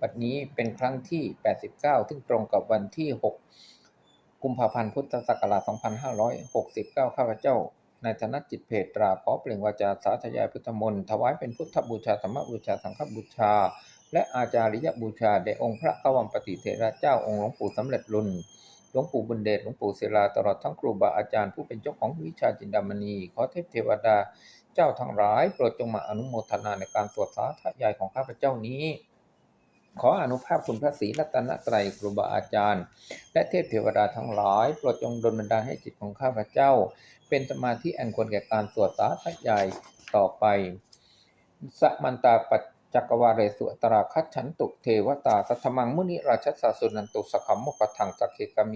บัดนี้เป็นครั้งที่ 89 ซึ่งตรงกับวันที่ 6 กุมภาพันธ์พุทธศักราช 2569 ข้าพเจ้า นายธนจิตเพตรา ขอเปล่งวาจาสาธยายพุทธมนต์ถวายเป็นพุทธบูชาธรรมบูชา สังฆบูชา และอาจาริยบูชาแด่องค์พระกวัมปติเถระเจ้าองค์หลวงปู่สำเร็จรุ่นหลวงปู่บุญเดชหลวงปู่ศิลาตลอดทั้งครูบาอาจารย์ผู้เป็นเจ้าของวิชาจินดามณี ขอเทพเทวดาเจ้าทั้งหลาย โปรดจงมาอนุโมทนาในการสวดสาธยายของข้าพเจ้านี้ ขออนุภาพคุณพระศรีรัตนตรัยครูบาอาจารย์ และเทพเทวดาทั้งหลาย โปรดจงดลบันดาลให้จิตของข้าพเจ้า เป็นสมาธิอันควรแก่การสวดสาธยายต่อไป สมันตาปัจจักวาเรสุอัตราคัจฉันตุเทวตาสัทมังมุนิราชสาสุนันตุสขมมกทังสักเคกเม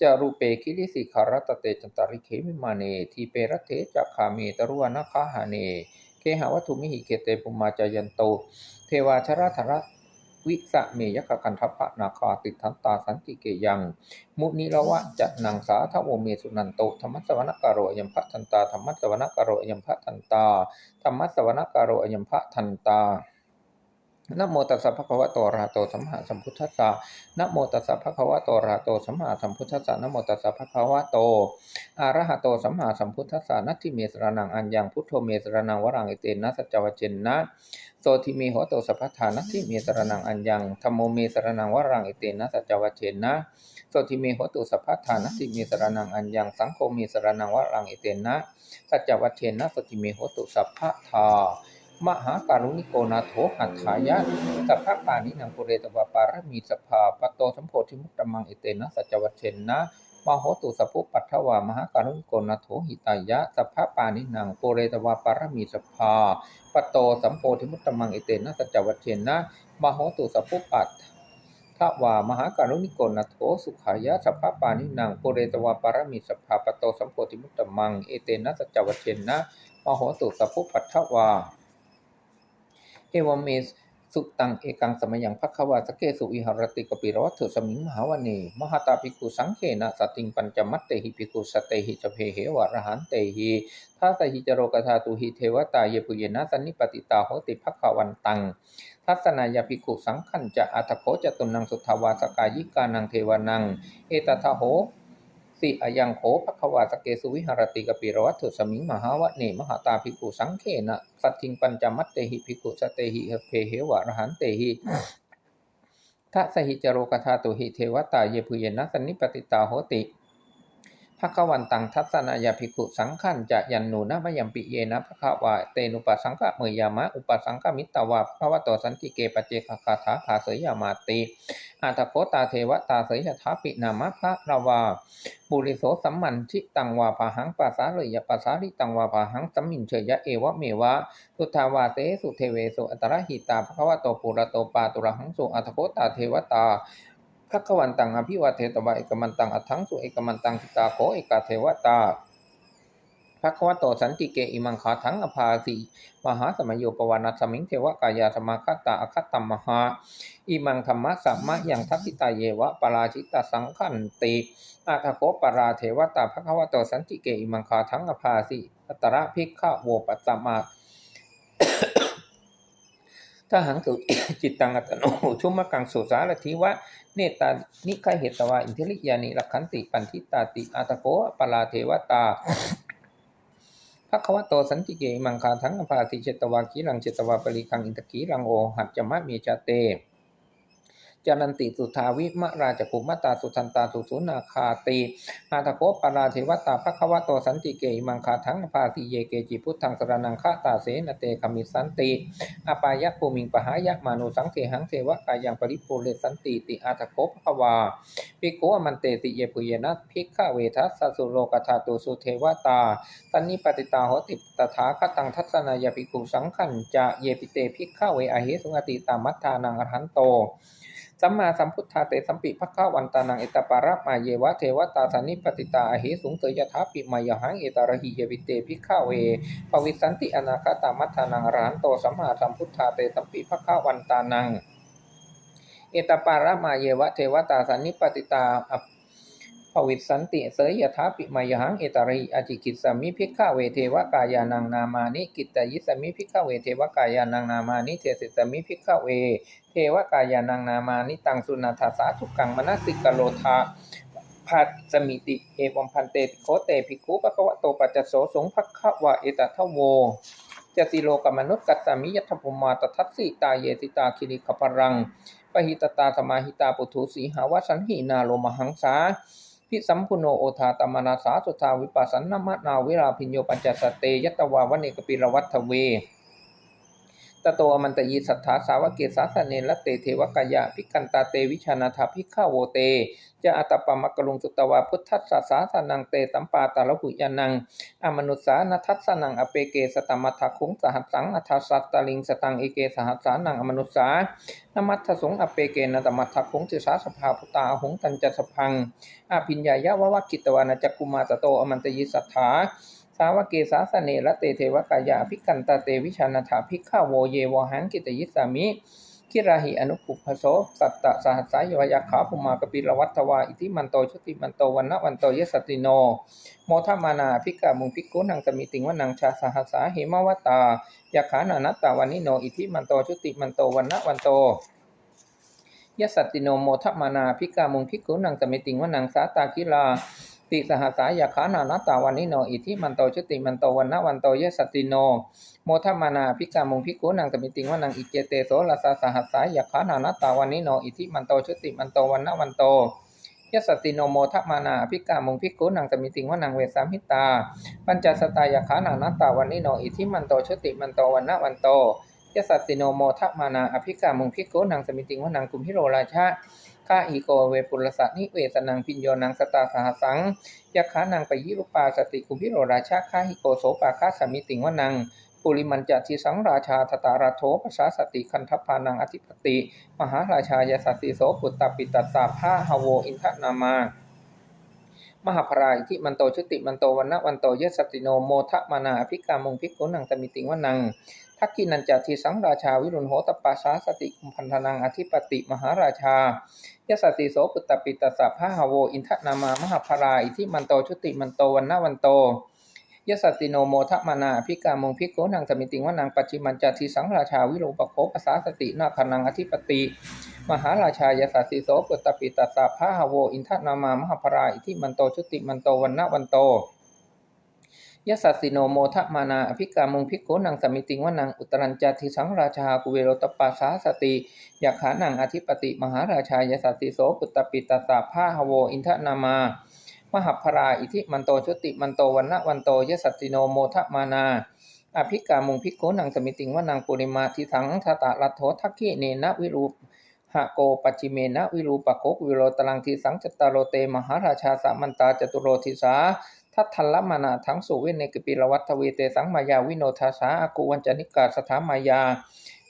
จารูเปคิริสิคารัตเตจันตาริเขมิมาเน ทีเปรเทจักขาเมตรุวนาคาหาเน เคหาวัตุมิหิเกเตปุมาจายันโต เทวาชราธระ วิสะเมยกกันทัพะนาคาติทันตาสันติเกยัง มุนิละวะจันังสาทวเมสุนันโตธรรมสวนกโรยมพะทันตาธรรมสวนกโรยมพะทันตาธรรมสวนกโรยมพะทันตานโมตัสสะภะคะวะโตอะระหะโตสัมมาสัมพุทธัสสะนโมตัสสะภะคะวะโตอะระหะโตสัมมาสัมพุทธัสสะนโมตัสสะภะคะวะโตอะระหะโตสัมมาสัมพุทธัสสะนัตถิเมสระนังอัญญังพุทโธเมสระนังวรังอิเตนะสัจจวเจนนะ โสทิเมหโตสัพพทานัตถิเมสรนังอัญญังธัมโมเมสรนังวรังอิเตนะสัจจวเจนนะโสทิเมหโตสัพพทานัตถิเมสรนังอัญญังสังโฆเมสรนังวรังอิเตนะสัจจวเจนนะโสทิเมหโตสัพพทามหาการุณิโกนาโถหัตถายะสัพพะปานินังปุเรตวะปารมีสภาปโตสัมโพธิมุตตมังอิเตนะสัจจวัชเชนนะ มโหตุสัพพุปัทวามหาการุณิกนโถหิตายะสัพพะปานินังปุเรตวะปารมีสภาปโตสัมโพธิมุตตมังเอเตนะสัจวัเชนนะมโหตุสัพพุปัทถวามหาการุณิโกนาโถสุขายะสัพพะปานินังปุเรตวะปารมีสภาปโตสัมโพธิมุตตมังเอเตนะสัจวัเชนนะมโหตุสัพพุปัทถวาเอวเมส สุตังเอกังสมยังพักขวาสเกสุวิหารติกปิรวัตถุสมิงมหาวเนมหาตาภิกุสังเขนะสติงปัญจมัตเตหิภิกุสเตหิจเพเหวะระหันเตหิทัสหิจโรกธาตุหิเทวตาเยปุเยนะสันนิปติตาโหติพักขวันตัง ทัศนายาภิกขุสังขันจะอัตโขจะตุนังสุทาวาสกายิกานังเทวานัง เอตทาโห สิอายังโขภควาสเกสุวิหารติกปิรวัตถุสมิงมหาวะเนมหาตาภิกขุสังเขนะสัตถิงปัญจมัตเตหิภิกขุสเตหิเพเหวะรหันเตหิทัสหิจโรกธาตุหิเทวตาเยพุเยนะสนนิปติตาโหติ ภควันตังทัศนายาภิกุสังขันจะยันนูนะมยัมปิเยนะภควาเตนุปสังฆเมยามะอุปสังฆมิตตวาภควโตสันติเกปเจคคาถาภาเสยามาติอาตโคตาเทวตาเสยถาปินามะพระราวาบุริโสสัมมันชิตังวาปะหังปัสสาเลยปัสสาลิตังวาปะหังสัมมินเชยะเอวะเมวะสุทาวาเตสุเทเวสุอัตระหิตาภควโตปุระโตปาตุระหังสุอัตโคตาเทวตา ภควันตังอภิวาเทตวะเอกมันตังอัตถังสุเอกมันตังทิตาโคเอกาเทวตาภควโตสันติเกอิมังคาทังอภาสีมหาสมัยโยปวานัสมิงเทวกายาสมคตาอคตัมมหาอิมังธรรมะสัมมะยังทัพพิตาเยวะปราชิตาสังขันติอาทโคปราเทวตาภควโตสันติเกอิมังคาทังอภาสีอัตระภิกขะโวปัตตมา ถ้าหังตุจิตตังอัตโนชุมะกังสุสารทิวะ เนตานิคเหตวาอินทิริยานิรักขันติปันทิตาติอาตโกปลาเทวตาภควโตสันติเกมังคาทั้งอภาติเจตวากีรังเจตวาปริคังอินทกีรังโอหัจจมะเมจาเต จานันติสุทาวิมะราชกุมตาสุทันตาสุสุนาคาติอาตโกปาราเทวตาภควโตสันติเกมังคาทั้งภาติเยเกจิพุทธังสรนังฆาตาเสนเตคมิสันติอปายะภูมิงปหายะมานุสังเทหังเทวะกายังปริปุเรสันติติอาตโกภวาปิโกอมันเตติเยปุเยนะภิกขเวทัสสุโลกธาตุสุเทวตาตันนิปติตาหติตถาคตังทัศนายภิกขุสังขันจะเยปิเตภิกขเวอเหสุงติตามัทธานังอรหันโต สัมมาสัมพุทธาเตสัมปิภควันตานังเอตปาระมาเยวะเทวตาสันิปติตาอเหสุงเตยทาปิมายหังเอตาระหิเยวิเตพิฆาเวปวิสันติอนาคตามัทธานังรานโตสัมมาสัมพุทธาเตสัมปิภควันตานังเอตปาระมาเยวะเทวตาสันนิปติตาอ ภวิสันติเสยยถาปิมายหังเอตาริอจิกิตสมิภิกขเวเทวกายานังนามานิกิตตยิสมิภิกขเวเทวกายานังนามานิเทสิสมิภิกขเว เทวกายานังนามานิตังสุนาทาสาทุกขังมนสิกโลทาภัสสมิติเอวัมพันเตติโคเตภิกขุปะคะวะโตปัจจโสสงภักขวะเอตทะโวจติโลกมนุษย์กัสสมิยัตถภูมาตทัสสิตาเยติตาคิริขปรังปหิตตาสมาหิตาปุถุสีหาวสันหินาโลมหังสา พิสัมพุโนโอทาตมนาสาสุทาวิปัสสนมะนาวิราพิญโยปัญจสตเตยัตวาวเนกปิรวัตถเว ตโตอมันตยีสัทธาสาวกเกสาสเนละเตเทวกายะพิกันตาเตวิชานาถาพิฆาโวเตจะอัตปปมกกลุงสุตวาพุทธัสสะสาสนังเตสัมปาตาลหุยานังอมนุษสานัทัสนังอเปเกสตมัทธคุงสหัสสังอัทธสัตตลิงสตังเอเกสหัสสานังอมนุษสานมัทธสงอเปเกนตมัทธคุงจิสาสภาพุตาหงตันจัสพังอาพิญญายะวะวะกิตวานาจักกุมาตโตอมันตยิสัทธา สาวกเกสาสเนละเตเทวกายาภิกันตาเตวิชานาถาภิกขาโวเยวหังกิตยิสามิคิราหิอนุปุพโสสัตตะสหัสสายวายาขาภุมากปิรวัตถวาอิทิมันโตชุติมันโตวันนะวันโตเยสติโน โมทมานาภิกามุงภิกุนังสมิติงวนังชาสหัสสาเหมวตายาขานานัตตาวันนิโนอิทิมันโตชุติมันโตวันนะวันโตยสสตติโนโมทมานาภิกามุงภิกุนังสมิติงวนังสาตาคิลา ติสหัสายาขานานัตตาวันนิโน อิทิมันโตชุติมันโตวันนวันโตยสสติโนโมทมานาภิกามุงภิกขุนังสมิติงวนังอิเจเตโสลาสาสหัสายาขานานัตตาวันนิโนอิทิมันโตชุติมันโตวันนวันโตยสสติโนโมทมานาภิกามุงภิกขุนังสมิติงวนังเวสามิตา ปัญจสตายาขานานัตตาวันนิโนอิทิมันโตชุติมันโตวันนะวันโตยสัสสิโนโมทมานาอภิกามุงพิโกนังสมิติงวนังกุมพิโรราชา ข้าอีโกเวปุรสะนิเวสนังพิญโยนังสตาสหสังยะขานังไปยิรุปาสติกุพิโรราชาข้าหิโกโสปาคาสมิติงวนังปุริมันจะทิสังราชาทตาราโทภาษาสติคันทพานังอธิปติ มหาราชายสัสสิโสปุตตปิตัสาภาหโวอินทนามามหาพรายที่มันโตชุติมันโตวันนะวันโตยสสติโนโมทะมานาอภิกามุงพิกุนังสมิติงวนัง ทักกินันจะทีสังราชาวิรุณโหตปาสาสติกุมพันธนังอธิปติมหาราชายสติโสปุตตปิตสสะพะหาโวอินทนามามหาพราอิทิมันโตชุติมันโตวันนะวันโตยสติโนโมทะมานาอภิกามงพิกโกนังสมิติวนังปัจจิมันจะทีสังราชาวิโรปโคปัสสาสตินาคนังอธิปติ มหาราชายสติโสปุตตปิตสสะพะหาโวอินทนามามหาพราอิทิมันโตชุติมันโตวันนะวันโต ยสสสิโนโมทมานาอภิกามุงพิกโขนังสมิติงวนังอุตรัญจทิสังราชากุเวโรตปาสาสติยาขานังอธิปติ มหาราชายสสติโสปุตตปิตสาภาหโวอินทนามามหาพราอิทิมันโตชุติมันโตวันนะวันโตยสสสิโนโมทมานาอภิกามุงพิกโขนังสมิติงวนังปุริมาทิสังทตะรัตโถทักขิเนนะวิรูปหะโกปัจจิเมนะวิรูปโคกวิโรตลังทีสังจตตารโรเตมหาราชาสามันตาจตุโรทิสา ทัทัลลมานาทั้งสุเวเนกปิรวัตเวเตสังมายาวิโนทาสาอากุวัญจนิกาสถามายา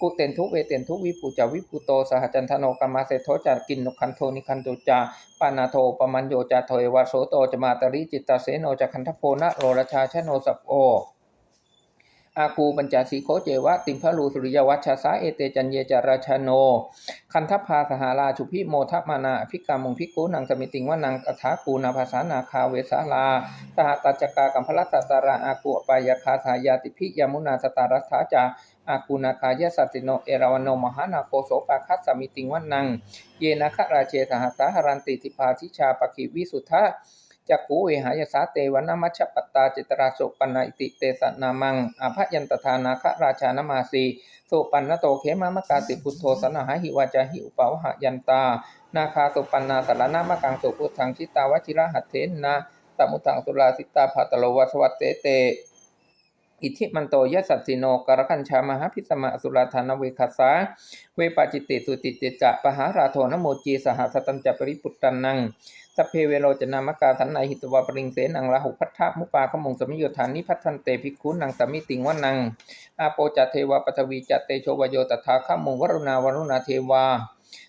กุเตนทุเวเตนทุวิปุจาวิปุโตสหจันทโนกามาเสโทจักินนุคันโทนิคันตุจาปานาโทปมัญโยจาโทเอวาโสโตจมาตริจิตตาเสโนจักขันทโพนะโรรชาชโนสัพโอ อากูปัญจสีโคเจวะ ติมพะลูสุริยวัชชาสาเอเตจันเยจาราชโน คันทพาสหาราชุพิโมทมานาอภิกามงพิกูนังสมิติงวานังอัฐากูนาภาษานาคาเวสาลาสหตัจกากัมพลัสตาราอากูปายาคาสายาติพิยมุนาสตารัสถาจาอากูนาคายสัติโนเอราวันโนมหานาโคโสปาคัสสมิติงวานัง เยนะคราเชสหสาหรันติทิพาทิชาปคิวิสุทธา จักขูเวหายสาเตวันามัชปัตตาจิตราโสปันาอิติเตสนามังอาภยันตทานาคราชานมาสีโสปันนโตเขมามกาติพุทโธสนหาหิวาจาหิอุปาวหยันตา นาคาโสปันนาสารนามกังโสพุทธังชิตาวชิระหัตเถนนาสมุทังสุราสิตาภาตโลวัสวัตเตเต อิทิมันโตยสัตสิโนกรคัญชามหาพิสมะสุราธานเวคัสสาเวปาจิตติสุติเจจะปหาราโทนโมจีสหสตัญจปริปุตตันนังสัพเพเวโรจนามกาสันในหิตวาปริงเสนังลาหุพัทธมุปาขมงสมิโยธานิพัทธันเตภิกขุนังสมิติงวนังอาโปจัตเทวาปทวีจัตเตโชวโยตถาขมงวรุณาวรุณาเทวา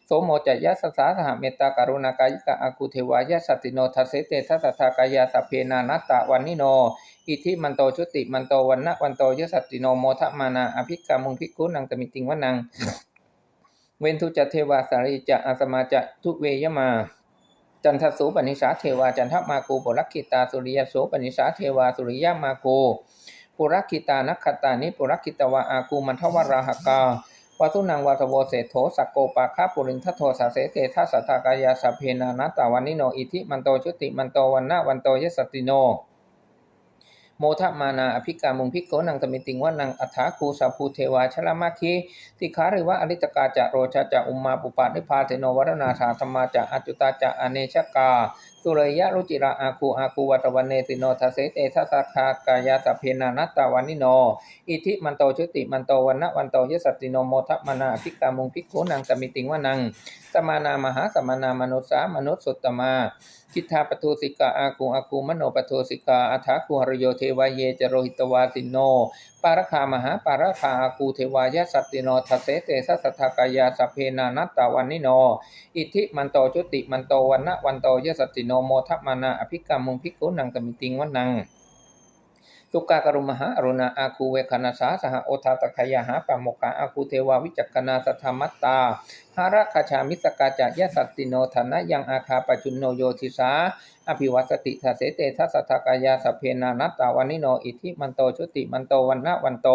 โสโมจัยสสาสหเมตตาการุณากายิกะอากุเทวายสตติโนทัสเสเตทัสสะทากายาสพเพนานัตตะวันนิโน อิทิมันโตชุติมันโตวันนะวันโตยสัตติโนโมทมานาอภิกามุงภิกุนังตมิติงวนัง เวนทุจเทวาสาริจะอาสมาจะทุเวยมา จันทสูปนิสาเทวาจันทมากูปุรักขิตาสุริยสูปนิสาเทวาสุริยมากูปุรักขิตานักขตานิปุรักขิตวาอากูมันทวราหกาวัตุนังวัตโวเศโธสักโกปาคาปุรินทโทสาเสเตทัสสตากายาสเพนานัตตาวันนิโนอิทิมันโตชุติมันโตวันนะวันโตยสสตติโน โมทะมานาอภิกามุงพิกโกนังตมิติงว่านังอัฏฐาคูสัพภูเทวาชลามาคีติขาริวะอริตกาจะโรชาจะอุมมาปุปาณิพาเทโนวรณาธาธรรมาจะอจุตาจะอเนชกา สุเรยะรุจิระอาคูอาคูวัตวันเนสิโนทเสเตทัสสะคากายาสัพเพนานัตตาวันนิโน อิทิมันโตชุติมันโตวันนะวันโตยสสตติโนโมทะมนาภิกามุงพิกโกนังตมิติงวานังสมานามหาสมานามนุษสามนุษย์สุตตมาคิทาปทุสิกาอาคูอาคูมโนปทุสิกาอัฐาคูหรโยเทวายเยจโรหิตวาติโน ปารคามหาปารคาอาคูเทวายสัตติโนทัสเสเตสัสทากายาสัพเพนานัตตาวันนิโน อิทิมันโตจุติมันโตวันนะวันโตยสัตติโนโมทัมานาอภิกรรมมุงพิกุนังตมิติงวันนังสุกากรุมหาอรุณาอาคูเวคณาสาสหโอทาตคยาหาปะโมกาอาคูเทวาวิจักกนาสัทธามัตตาหาระคาชามิสกาจะยะสัตติโนธนะยังอาคาปจุนโนโยทิสาอภิวัสติทาเสเตทัสสะทกายาสพเพนานัตตาวันิโนอิทิมันโตชุติมันโตวันนะวันโต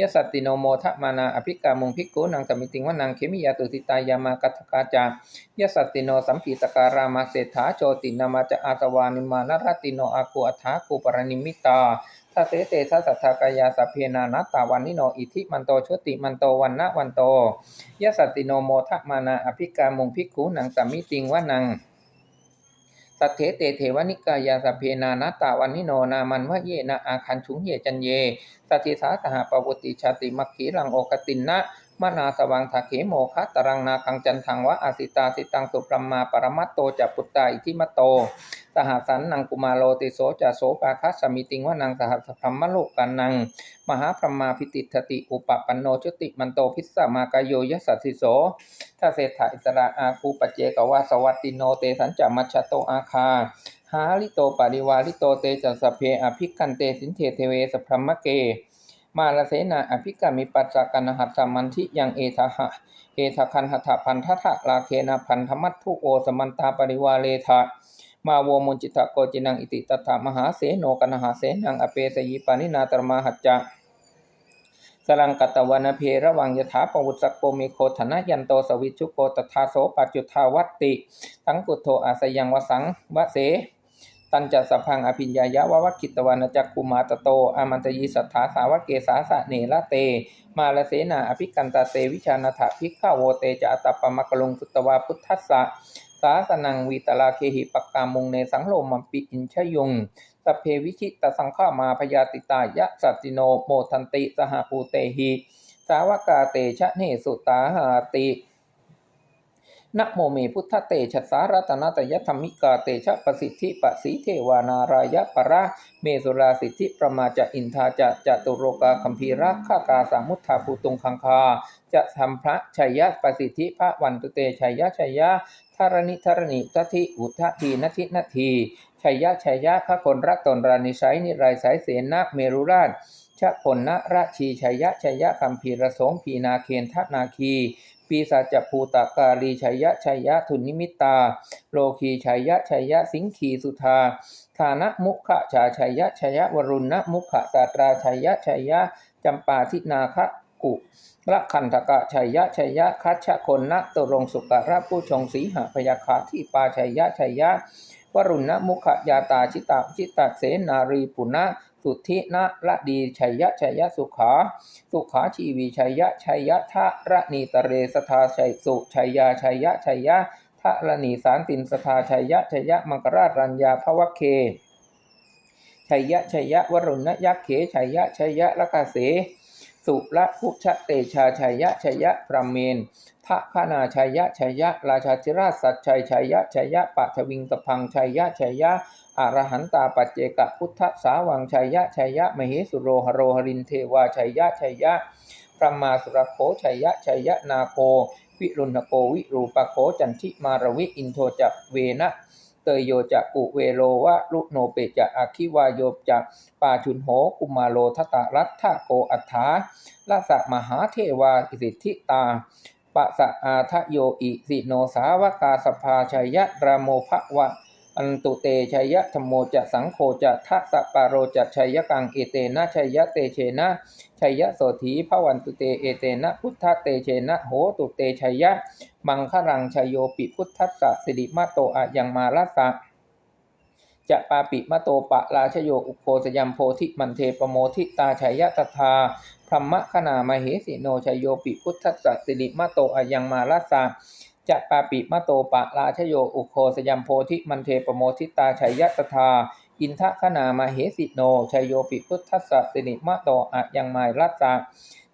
ยสัตติโนโมทะมานาอภิกามุงพิกขุนังตมิติงวนังเขมิยาตุติตายามากัตกาจายสัตติโนสัมปีตการามาเศรษฐาโจตินามาจะอาตวานิมานรติโนอาคูอัฏฐาคูปรณิมิตาทัเสเตทัสสะทากายาสัพเพนานัตตาวันนิโนอิทิมันโตชติมันโตวันนะวันโตยสัตติโนโมทะมานาอภิกามุงพิกขุนังสมิติงวนัง สัทเทเตเทวนิกายาสเพนานาตาวันนิโนนามันวะเยนะอาคันชุงเยจันเยสัติสาสหปวติชาติมัคคีลังโอกตินนะมนาสวังทาเขโมคะตรังนาคังจันทังวะอาสิตาสิตังสุปรมมาปรมัตโตจัปุตตาอิทิมโต สหสันนังกุมาโลติโสจะโสปาคัสสมิติงวานังสหัสพรมมโลกันัง มหาพรมาพิติทติอุปปันโนชุติมันโตพิสสมากายโยยสัสสิโสถ้าเศรษฐาอิสระอาคูปเจกวาสวัตติโนเตสัญจามัชโตอาคาหาลิโตปาริวาลิโตเตจัสสพเพอภิกันเตสินเทเทเวสพรมเก มาลเสนาอภิกามิปัสสะกันหัสสมันทิยังเอทหะเอทคันหัตถพันทะทะลาเคนะพันธมัตทุโอสมันตาปริวาเลทะ มาโวมุนจิตะโกจินังอิติตถามหาเสโนกนหาเสนังอเปสยิปานินาตรมาหัจจะสรังกัตวันเพระวังยถาปวุตสกโกมิโคธนะยันโตสวิชุโกตถาโสปัจจุทาวัตติสังกุโทอาสยังวสังวะเส ตันจัสพังอภิญญายะวะวัคคิตวานจักกุมาตโต อามันตยีสัทธาสาวกเกสาสะเนละเต มาลเสนาอภิกันตาเตวิชานาถาภิกขาโวเตจะอัตตปปมะกลุงสุตตวาพุทธัสสะ สาสนังวีตลาเคหิปักกามุงเนสังโลมัมปิอินชยุงสเพวิชิตสังฆามาพยาติตายะสัตติโนโมทันติสหปูเตหิสาวกาเตชะเนสุตาหาติ นะโมเมพุทธเตชะสารัตนาตยธรรมิกาเตชะประสิทธิปสีเทวานารายะปะระเมสุราสิทธิประมาจะอินทาจะจะตุโรกาคัมภีระข้ากาสามุทธาภูตุงคังคา จะทำพระชัยยะประสิทธิพระวันตุเตชัยยะชัยยะธารณิธารณิทัทิอุทะทีนทินทีชัยยะชัยยะพระคนรักตนรานิสัยนิไรสายเสนาเมรุราชชะพลนราชีชัยยะชัยยะคัมภีรสงพีนาเคนทนาคี ปีศาจภูตากาลีชัยยะชัยยะทุนนิมิตา โลคีชัยยะชัยยะสิงคีสุธาฐานะมุขะชาชัยยะชัยยะวรุณนะมุขะสาตราชัยยะชัยยะจำปาทินาคะกุละคันธกะชัยยะชัยยะคัชชะคนนะตรงสุกะระผู้ชงสีหพยาคาที่ปาชัยยะชัยยะวรุณนะมุขยาตาชิตาชิตาเสนารีปุณะ สุทธินะระดีชัยยะชัยยะสุขา สุขาชีวีชัยยะชัยยะทะระนีตเรสทาชัยสุชัยยาชัยยะชัยยะทะระนีสารตินสทาชัยยะชัยยะมังกราชรัญญาภวเคชัยยะชัยยะวรุณยักษ์เขชัยยะชัยยะละกาเส สุละพุชเตชาชัยยะชัยยะพระเมนทะขานาชัยยะชัยยะ ราชาธิราชสัจชัยชัยยะชัยยะปัทวิงตพังชัยยะชัยยะอรหันตาปัจเจกพุทธสาวังชัยยะชัยยะมเหสุโรหโรหรินเทวาชัยยะชัยยะพระมาสุรโคชัยยะชัยยะนาโค วิรุณโกวิรูปโคจันทิมารวิอินโทจักเวนะ เตยโยจะกุเวโลวะลุโนเปจะอาคิวาโยจะปาชุนโหกุมาโลทตะรัตถะโกอัฏฐาลสะมหาเทวาอิสิทธิตาปะสะอาทะโยอิสิโนสาวกาสภาชัยยะราโมภวะ อันตุเตชัยยะธรรมโมจะสังโฆจะทัสะปาโรจะชัยยะกังเอเตนะชัยยะเตเชนะชัยยะโสถีพระวันตุเตเอเตนะพุทธเตเชนะโหตุเตชัยยะ มังครังชัยโยปิพุทธัสสะสิริมาโตอะยังมาลัสสะจะปาปิมะโตปะราชโยอุโคสยัมโพธิมันเทปโมทิตาชัยยะตถาพรหมคณามเหสิโนชัยโยปิพุทธัสสะสิริมะโตอายังมาลัสสะ จะปาปิมะโตปะราชโยอุโคสยัมโพธิมันเทปโมทิตาชัยยะตถาอินทคณามเหสิโนชัยโยปิพุทธัสสะสิริมะโตอายังมาลัสสะ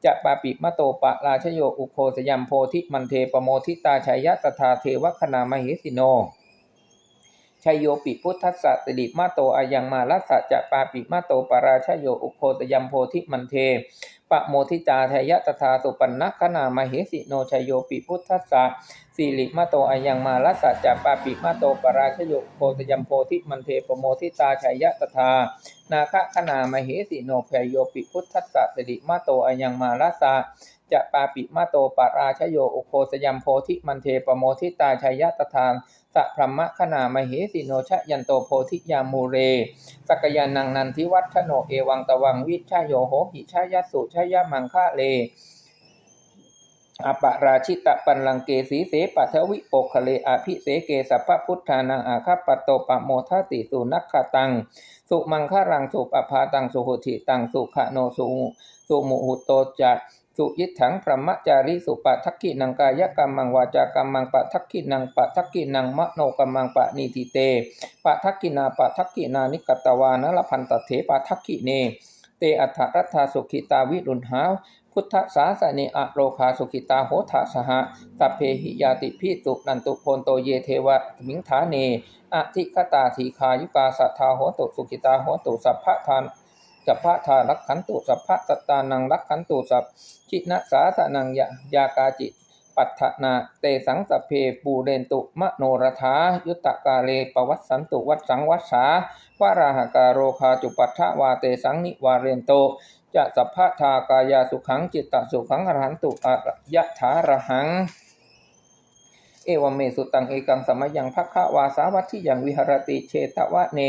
จะปาปิมะโตปะราชโยอุโคสยัมโพธิมันเทปโมทิตาชัยยะตถาเทวคณามเหสิโนชัยโยปิพุทธัสสะสิริมาโตอายังมาลัสสะจะปาปิมาโตปราชโยอุโคตยัมโพธิมันเท ปะโมทิจาทยะตถาสุปันนักขนามเหสิโนชยโยปิพุทธัสสะสิริมาโตอายังมาลัสสะจัปาปิมาโตปราชโยโพตยัมโพธิมันเทปโมทิตาชยะตถานาคขณามเหสิโนชัยโยปิพุทธัสสะสิริมาโตอายังมาลัสสะจะปาปิมาโตปาราชโยอุโคสยัมโพธิมันเทปโมทิตาชัยยะตถานสัพพรหมคณามเหสิโนชะยันโตโพธิยามูเร สักยานังนันทิวัฒโนเอวังตวังวิชาโยโหหิชายสุชายมังคะเลอปราชิตะปันลังเกสีเสปัทวิโปคะเลอภิเสเกสัพพพุทธานังอาคาปโตปะโมทติสุนักขตัง สุมังคารังสุปภาตังสุหุติตังสุขโนสุสุมุหุโตจะ สุยิถังพรหมจาริสุปะทักขินังกายกรรมังวาจากรรมังปะทักขินังปะทักขินังมโนกรรมังปะนิทิเตปะทักขินาปะทักขินานิกตวานละพันตเถปะทักขิเน เตอัฏฐรัตถาสุขิตาวิรุณหาพุทธสาสนิอะโลคาสุขิตาโหทาสหะสัพเพหิยาติพิสุนันตุโพนโตเยเทวะมิงฐาเนอธิคตาทีคายุกาสัทธาโหตุสุขิตาโหตุสัพพะทาน สัพพะทารักขันตุสัพพะสตตานังรักขันตุสัพชินะสาสนังยะยากาจิปัฏฐนาเตสังสเพปูเรนตุมโนรธายุตตกาเลปวัสสันตุวัดสังวัสสาวาราหกาโรคาจุปัฏฐวาเตสังนิวาเรนโตจะสัพพะทากายาสุขังจิตตสุขังอรหันตุอะยะถารหัง เอวเมสุตังเอกังสมยังภคะวาสาวัตถิยังวิหรติเชตวะเน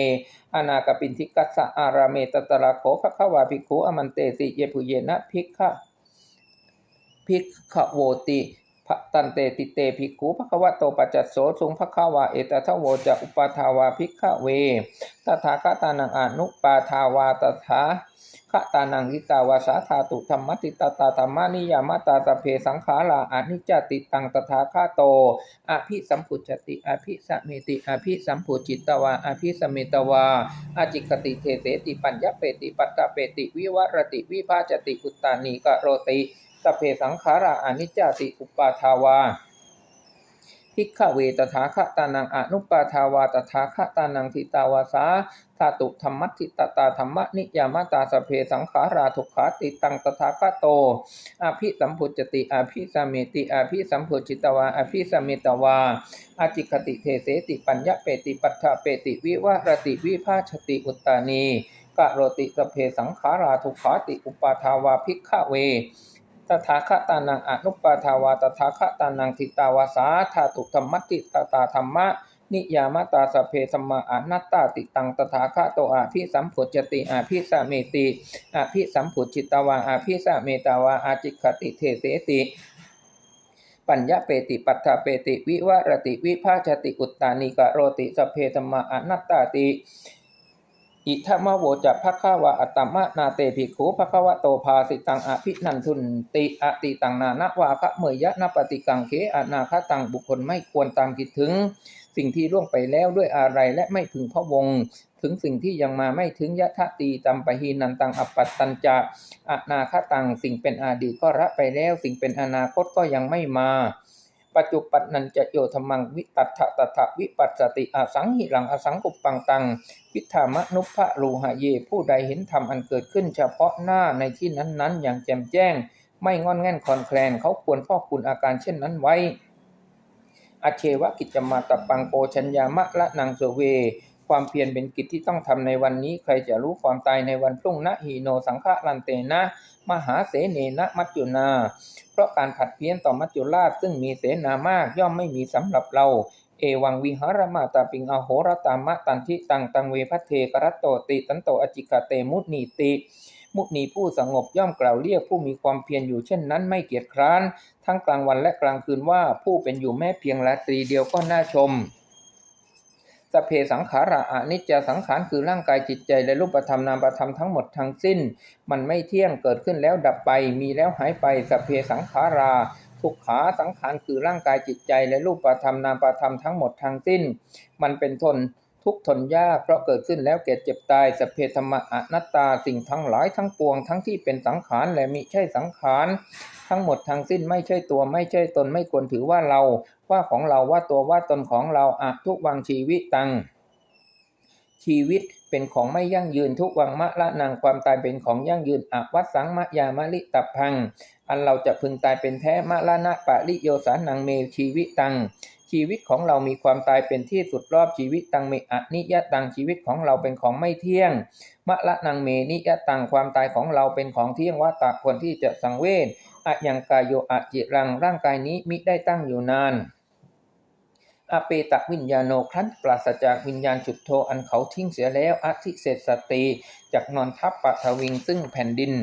อนากปินทิกัสสะอาราเมตตะระโขภคะวาภิกขุอมันเตสิเยปุเยนะภิกขะภิกขโวติ ตันเตติเตภิกขุภควะโตปัจจโสสุงภควาเอตทะโวจะอุปาทาวาภิกขเวตถาคตานังอนุปาทาวาตถาขตานังทิตาวาสาธาตุธรรมติตาตาธรรมานิยามตาสเพสังขาราอนิจจติตังตถาคาโตอภิสัมพุจติอภิสเมติอภิสัมพุจิตตวาอภิสเมตวาอาจิกติเทเสติปัญญเปติปัตตเปติวิวรติวิภาจติอุตตานีกโรติ สเพสังขาราอนิจจติอุปาทาวาพิกขเวตถาคตานังอนุปาทาวาตถาคตานังทิตาวาสาธาตุธรรมัติตตาธรรมนิยามตาสเพสังขาราทุกขาติตังตถาคโตอภิสัมพุจติอภิสมเมติอภิสัมพุจิตวาอภิสมเมตวาอาจิคติเทเสติปัญญเปติปัฏฐเปติวิวรติวิภาชติอุตตานีกะโรติสเพสังขาราทุกขาติอุปาทาวาภิกขเว ถาคตานังอนุปาทาวาตถาคตานังทิตาวาสาธาตุธรรมติตตาธรรมะ นิยามตาสเพธรรมาอนัตตาติตังตถาคโตอาภิสัมพุจติอาภิสเมติอาภิสัมพุจิตาวาอาภิสเมตวาอาจิคติเทเสติปัญญาเปติปัฏฐเปติวิวรติวิภาชติอุตตานิกะโรติสเพธรรมาอนัตตาติ อิทัมะโวจะภะคะวะอัตตมะนาเตภิกขุภะคะวะโตภาสิตังอภินันทุนติอติตังนานวาคะเมยยะนปฏิกังเขอนาคตังบุคคลไม่ควรตามคิดถึง สิ่งที่ล่วงไปแล้วด้วยอะไรและไม่พึงพะวง ถึงสิ่งที่ยังมาไม่ถึงยะทะตีตัมปะหีนันตังอัปปัตตัญจะอนาคตังสิ่งเป็นอดีตก็ละไปแล้ว สิ่งเป็นอนาคตก็ยังไม่มา ปัจจุปันนันจะโยธรรมังวิตัฏฐะตัฏฐะวิปัสสติอสังหิรังอสังกุปปังตังวิธามนุภะรูหะเย ผู้ใดเห็นธรรมอันเกิดขึ้นเฉพาะหน้าในที่นั้นๆ อย่างแจ่มแจ้ง ไม่งอนแง่นคลอนแคลนเขาควรพ่อคุณอาการเช่นนั้นไว้อเชวะกิจมาตปังโกชัญญามะละนังโสเว ความเพียรเป็นกิจที่ต้องทำในวันนี้ ใครจะรู้ความตายในวันพรุ่งนะหีโนสังฆลันเตนะ มหาเสเนนะมัจจุนา เพราะการผัดเพี้ยนต่อมัจจุราชซึ่งมีเสนามากย่อมไม่มีสำหรับเราเอวังวิหารมาตาปิงอโหรตามะตันทิตังตังเวพัทเทกรัตโตติตันโตอจิกาเตมุตนีติมุนีผู้สงบย่อมกล่าวเรียกผู้มีความเพียรอยู่เช่นนั้นไม่เกียจคร้าน ทั้งกลางวันและกลางคืนว่าผู้เป็นอยู่แม้เพียงราตรีเดียวก็น่าชม สพเพสังขาระอนิจจสังขารคือร่างกายจิตใจและรูปธรรมนามธรรมทั้งหมดทั้งสิ้น มันไม่เที่ยงเกิดขึ้นแล้วดับไป มีแล้วหายไปสพเพสังขาราทุกขาสังขารคือร่างกายจิตใจและรูปธรรมนามธรรมทั้งหมดทั้งสิ้น มันเป็นทนทุกทนยากเพราะเกิดขึ้นแล้วแก่เจ็บตายสพเพธรรมะอนัตตาสิ่งทั้งหลายทั้งปวงทั้งที่เป็นสังขารและมิใช่สังขาร ทั้งหมดทั้งสิ้นไม่ใช่ตัวไม่ใช่ตนไม่ควรถือว่าเรา ว่าของเราว่าตัวว่าตนของเราอะทุกวังชีวิตตัง ชีวิตเป็นของไม่ยั่งยืนทุกวังมะละนางความตายเป็นของยั่งยืนอวัตสังมะยามะลิตับพัง อันเราจะพึงตายเป็นแท้มะละนะปะริโยสานังเมชีวิตตังชีวิตของเรามีความตายเป็นที่สุดรอบชีวิตตังเมอนิยตังชีวิตของเราเป็นของไม่เที่ยง มะละนังเมนิยตังความตายของเราเป็นของเที่ยงวัตตะควรที่จะสังเวช อะยังกายโยอะจิรังร่างกายนี้มิได้ตั้งอยู่นานอเปตะวิญญาโนครั้นปราศจากวิญญาณจุดโทอันเขาทิ้งเสียแล้วอธิเศษสติจากนอนทับปะทวิงซึ่งแผ่นดิน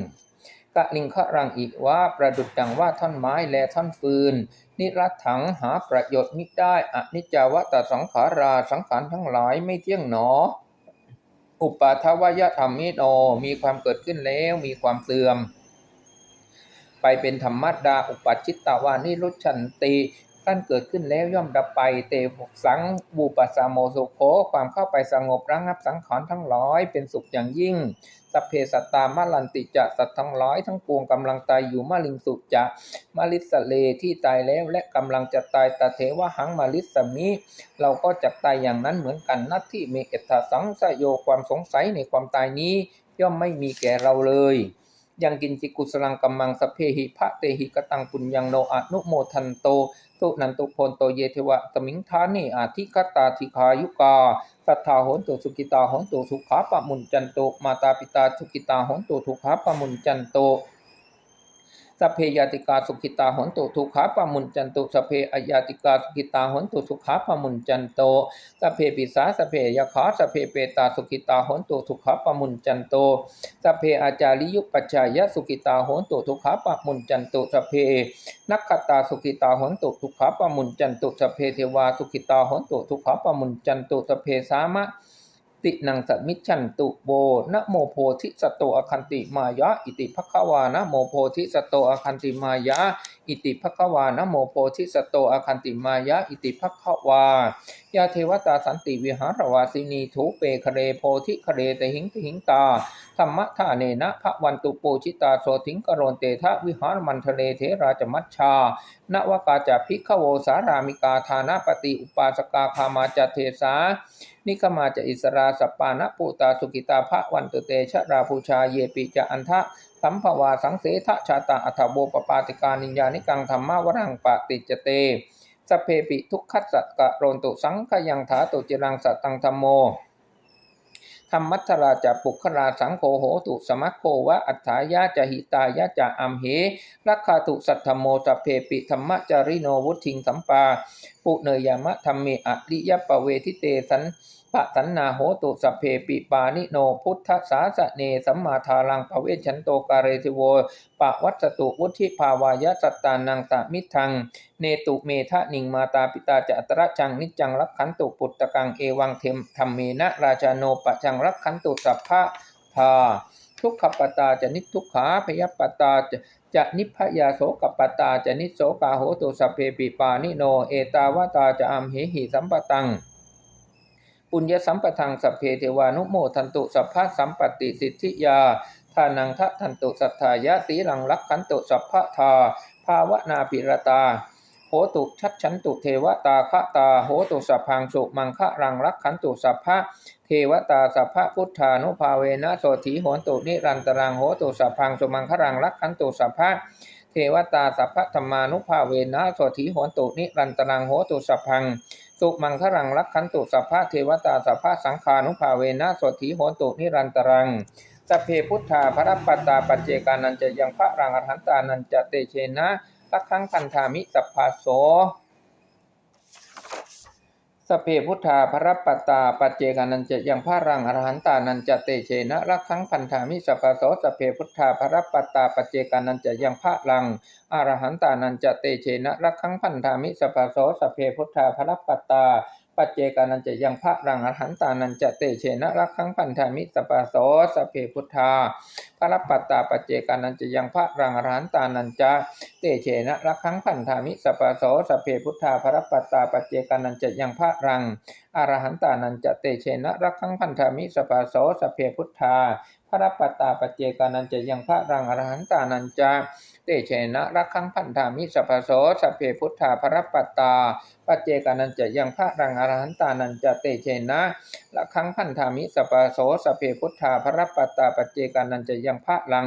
กะลิงคะรังอีกว่าประดุดดังว่าท่อนไม้และท่อนฟืน นิรัตถังหาประโยชน์มิได้อนิจจาวตสังขาราสังขารทั้งหลายไม่เที่ยงหนอ อุปาทวยธรรมมิโนมีความเกิดขึ้นแล้วมีความเสื่อม ไปเป็นธรรมดาอุปัชิตตาวานิรุชันติท่านเกิดขึ้นแล้วย่อมดับไปเตสังบูปัสสาโมสุโขความเข้าไปสงบระงับสังขารทั้งหลายเป็นสุขอย่างยิ่งสัพเพสัตตามะลันติจะสัตว์ทั้งหลายทั้งปวงกำลังตายอยู่มะลิงสุจะมะลิสเลที่ตายแล้วและกำลังจะตายตาเทวะหังมะลิสมิ เราก็จะตายอย่างนั้นเหมือนกันนัตที่เมเอตสังสโยความสงสัยในความตายนี้ ย่อมไม่มีแก่เราเลย ยังกินจิกุสลังกัมมังสเพหิพระเตหิกตังปุญญังโนอนุโมทันโตตุนันตุพลโตเยเทวะตมิงทานิอาทิคตาธิคายุกาสัทธาโหนตุสุกิตาโหนตุสุขาปะมุนจันโตมาตาปิตาสุกิตาโหนตุสุขาปะมุนจันโต สเพยาติกาสุขิตาหนตุทุขาปะมุนจันตุสเพอยาติกาสุขิตาหนตุสุขาปะมุนจันโตสเพปิสาสเพยขาสเพเปตาสุขิตาหนตุทุขาปะมุนจันโตสเพอาจาริยุปัจจายะสุขิตาหนตุทุขาปะมุนจันตุสเพนักขตาสุขิตาหนตุทุขาปะมุนจันตุสเพเทวาสุขิตาหนตุทุขาปะมุนจันตุสเพสามะ ตินังสัมมิชันตุโบนะโมโพธิสตโตอคันติมายะ อิติภควานะโมโพธิสตโตอคันติมายะ อิติภควานะโมโพธิสตโตอคันติมายะ อิติภควายาเทวตาสันติวิหารวาสินีทุเปคเรโพธิคเรตหิงติหิงตาธรรมะทาเนนะพระวันตุโปชิตาโสถิงกโรนเตทะวิหารมันทะเลเทราจมัชชานวากาจพิกขโวสารามิกาธานาปฏิอุปาสกาคามาจเทสานิคมาจะอิสราสปานะปูตาสุกิตาภะวันตุเตชะราภูชาเยปิจะอันทะสัมภวาสังเสทะชาตาอัฐโบปปาติกานิญญานิกังธรรมาวรังปะติจเตสเพปิทุกขัสสะกะโรนตุสังขยังถาตุจิรังสัตตังธรรมโม ธรรมัทราจะปุคราสังโฆโหตุสมัคโควะอัฏฐายะจะหิตายะจะอัมเหรักขาตุสัทธโมสเพปิธรรมจาริโนวุทิงสัมปาปุเนยามะธรรมเมอริยปเวทิเตสันปะสันนาโหตุสัพเพปิปานิโนพุทธสาสะเนสัมมาทารังปเวชันโตกาเรติโวปะวัตตุวุธิภาวายะสัตตานังสามิทัง เนตุเมทะนิงมาตาปิตาจะอัตระจังนิจังรักขันตุปุตตะกังเอวังเทมธรรมเมนะราชาโนปะจังรักขันตุสัพพะทา ทุกขปตาจะนิทุกขาพยปตาจะจะนิพยาโสกปตาจะนิโสกาโหตุสัพเพปิปานิโน เอตาวตาจะอัมเหหิสัมปตัง ปุญญสัมปทังสัพเพเทวานุโมทันตุสัพพะสัมปติสิทธิยาทานังทะทันตุสัทธายะสีรังรักขันตุสัพพะทา ภาวนาปิรตาโหตุชัดฉันตุเทวตาคะตาโหตุสัพพังสุมังคะรังรักขันตุสัพพะ ทวตาสัพพะพุทธานุภาเวนะโสถีโหนตุนิรันตรังโหตุสัพพังสมังครังรักขันตุสัพพะเทวตาสัพพะธรรมานุภาเวนะโสถีโหนตุนิรันตรังโหตุสัพพังสุมังคลังรักขันตุสัพพะเทวตาสัพพะสังฆานุภาเวนะโสถีโหนตุนิรันตรังสัพเพพุทธาพระปัตตาปัจเจกานันจะยังพระรังอรหันตานันจะเตเชนะรักขังพันธามิสัพพาโส สพเพพุทธาพระปตตาปัจเจกานันจะยังพระรังอรหันตานันจะเตเชนะรักขังพันธามิสัพพะโสสพเพพุทธาพระปตตาปัจเจกานันจะยังพระรังอรหันตานันจะเตเชนะรักขังพันธามิสัพพะโสสพเพพุทธาพระปัตตา ปัจเจกานันจะยังพระรังอรหันตานันจะเตเชนะรักขังพันธามิสัพพะโสสเพพุทธาพระปัตตาปัจเจกานันจะยังพระรังอรหันตานันจะเตเชนะรักขังพันธามิสัพพะโสสเพพุทธาพระปัตตาปัจเจกานันจะยังพระรังอรหันตานันจะเตเชนะรักขังพันธามิสปาโสสเพพุทธา พระปัตตาปเจกานันจะยังพระรังอรหันตานันจะเตเชนะรักขังพันธามิสปาโสสพเพพุทธาพระปัตตาปเจกานันจะยังพระรังอรหันตานันจะเตเชนะรักขังพันธามิสปาโสสพเพพุทธาพระปัตตาปเจกานันจะยังพระรัง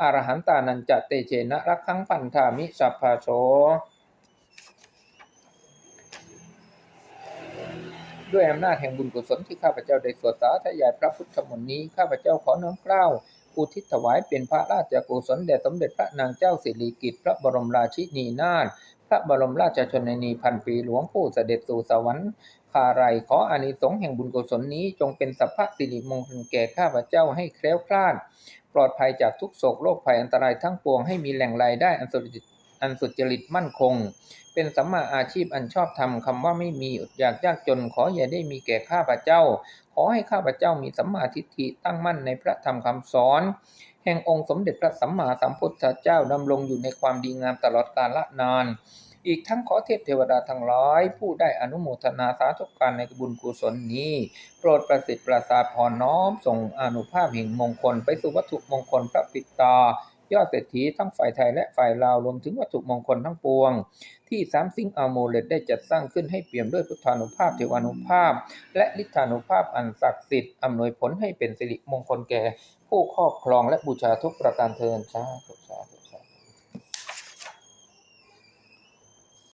อรหันตานันจะเตเชนะรักขังพันธามิสปาโส ด้วยอำนาจแห่งบุญกุศลที่ข้าพเจ้าได้สวดสาธยายพระพุทธมนต์นี้ข้าพเจ้าขอน้อมเกล้าอุทิศถวายเป็นพระราชกุศลแด่สมเด็จพระนางเจ้าสิริกิติ์พระบรมราชินีนาถพระบรมราชชนนีพันปีหลวงผู้เสด็จสู่สวรรค์คาไรขออานิสงส์แห่งบุญกุศลนี้จงเป็นสัพพะสิริมงคลแก่ข้าพเจ้าให้แคล้วคลาด ปลอดภัยจากทุกโศกโรคภัยอันตรายทั้งปวงให้มีแหล่งรายได้อันสุจริต อันสุจริตมั่นคง เป็นสัมมาอาชีพอันชอบธรรมคำว่าไม่มีอดอยากยากจนขออย่าได้มีแก่ข้าพเจ้า ขอให้ข้าพเจ้ามีสัมมาทิฏฐิตั้งมั่นในพระธรรมคำสอน แห่งองค์สมเด็จพระสัมมาสัมพุทธเจ้าดำรงอยู่ในความดีงามตลอดกาลนานอีกทั้งขอเทพเทวดาทั้งหลายผู้ได้อนุโมทนาสาธุการในบุญกุศลนี้ โปรดประสิทธิ์ประสาทพรน้อมส่งอนุภาพแห่งมงคลไปสู่วัตถุมงคลพระปิตา ยอดเศรษฐีทั้งฝ่ายไทยและฝ่ายลาวรวมถึงวัตถุมงคลทั้งปวง ที่สามสิงอัลโมเลตได้จัดสร้างขึ้นให้เปี่ยมด้วยพุทธานุภาพเทวานุภาพ และฤทธานุภาพอันศักดิ์สิทธิ์อำนวยผลให้เป็นสิริมงคลแก่ ผู้ครอบครองและบูชาทุกประการเทินสาธุ